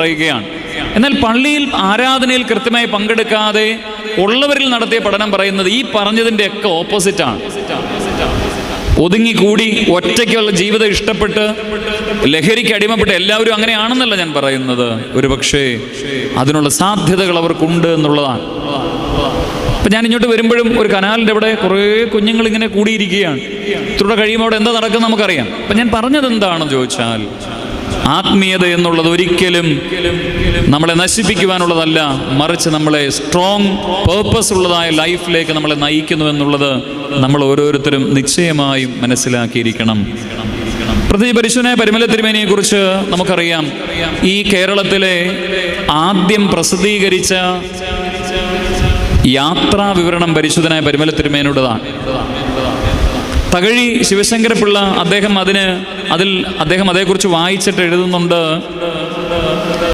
പറയുകയാണ്. എന്നാൽ പള്ളിയിൽ ആരാധനയിൽ കൃത്യമായി പങ്കെടുക്കാതെ ഉള്ളവരിൽ നടത്തിയ പഠനം പറയുന്നത് ഈ പറഞ്ഞതിന്റെ ഒക്കെ ഓപ്പോസിറ്റാണ്. ഒതുങ്ങിക്കൂടി ഒറ്റയ്ക്കുള്ള ജീവിതം ഇഷ്ടപ്പെട്ട് ലഹരിക്ക് അടിമപ്പെട്ട് എല്ലാവരും അങ്ങനെയാണെന്നല്ല ഞാൻ പറയുന്നത്. ഒരു പക്ഷേ അതിനുള്ള സാധ്യതകൾ അവർക്കുണ്ട് എന്നുള്ളതാണ്. അപ്പം ഞാൻ ഇങ്ങോട്ട് വരുമ്പോഴും ഒരു കനാലിന്റെ അവിടെ കുറേ കുഞ്ഞുങ്ങൾ ഇങ്ങനെ കൂടിയിരിക്കുകയാണ്. ഇത്രയുടെ കഴിയുമ്പോൾ അവിടെ എന്താ നടക്കുന്നത് നമുക്കറിയാം. അപ്പം ഞാൻ പറഞ്ഞത് എന്താണെന്ന് ചോദിച്ചാൽ ആത്മീയത എന്നുള്ളത് ഒരിക്കലും നമ്മളെ നശിപ്പിക്കുവാനുള്ളതല്ല മറിച്ച് നമ്മളെ സ്ട്രോങ് പേർപ്പസ് ഉള്ളതായ ലൈഫിലേക്ക് നമ്മളെ നയിക്കുന്നു എന്നുള്ളത് നമ്മൾ ഓരോരുത്തരും നിശ്ചയമായും മനസ്സിലാക്കിയിരിക്കണം. പ്രതി പരിശുനെ പരിമല തിരുമേനിയെ കുറിച്ച് നമുക്കറിയാം. ഈ കേരളത്തിലെ ആദ്യം പ്രസിദ്ധീകരിച്ച യാത്രാ വിവരണം പരിശുദ്ധനായ പരിമല തിരുമേനുടേതാണ് തകഴി ശിവശങ്കരപിള്ള അദ്ദേഹം അതിന് അതിൽ അദ്ദേഹം അതേക്കുറിച്ച് വായിച്ചിട്ട് എഴുതുന്നുണ്ട്.